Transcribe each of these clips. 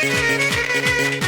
Música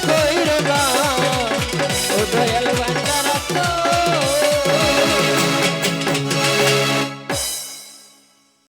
কইরে গা